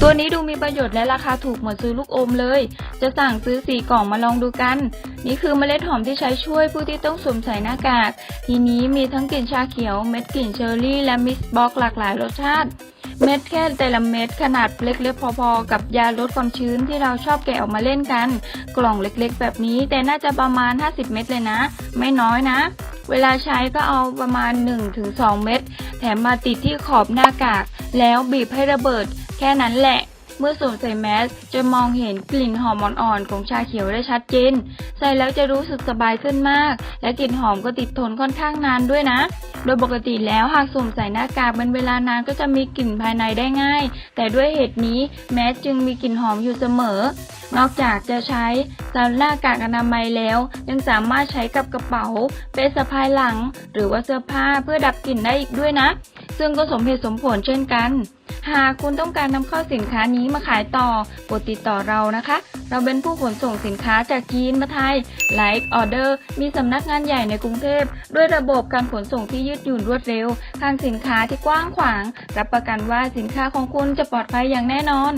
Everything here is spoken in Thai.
ตัวนี้ดูมีประโยชน์และราคาถูกเหมือนซื้อลูกอมเลย จะสั่งซื้อสี่กล่องมาลองดูกัน นี่คือเมล็ดหอมที่ใช้ช่วยผู้ที่ต้องสวมใส่หน้ากาก ทีนี้มีทั้งกลิ่นชาเขียว เม็ดกลิ่นเชอร์รี่ และมิสบ็อกหลากหลายรสชาติ เม็ดแค่แต่ละเม็ดขนาดเล็กๆ พอๆ กับยาลดความชื้นที่เราชอบแกะออกมาเล่นกัน กล่องเล็กๆ แบบนี้แต่น่าจะประมาณ 50 เม็ดเลยนะ ไม่น้อยนะ เวลาใช้ก็เอาประมาณ 1-2 เม็ดแถมมาติดที่ขอบหน้ากาก แล้วบีบให้ระเบิด แค่นั้นแหละ เมื่อสวมใส่แมสจะมองเห็นกลิ่นหอมอ่อนๆของชาเขียวได้ชัดเจน ใส่แล้วจะรู้สึกสบายขึ้นมาก และกลิ่นหอมก็ติดทนค่อนข้างนานด้วยนะ โดยปกติแล้วหากสวมใส่หน้ากากเป็นเวลานานก็จะมีกลิ่นภายในได้ง่าย แต่ด้วยเหตุนี้แมสจึงมีกลิ่นหอมอยู่เสมอ นอกจากจะใช้สำหรับหน้ากากอนามัยแล้ว ยังสามารถใช้กับกระเป๋า เป้สะพายหลัง หรือว่าเสื้อผ้าเพื่อดับกลิ่นได้อีกด้วยนะ ซึ่งก็สมเหตุสมผลเช่นกัน หากคุณต้องการนำเข้าสินค้านี้มาขายต่อกดติดต่อเรานะคะ เราเป็นผู้ขนส่งสินค้าจากจีนมาไทยไลฟ์ออเดอร์มีสำนักงานใหญ่ในกรุงเทพด้วยระบบการขนส่งที่ยืดหยุ่นรวดเร็วทางสินค้าที่กว้างขวาง รับประกันว่าสินค้าของคุณจะปลอดภัยอย่างแน่นอน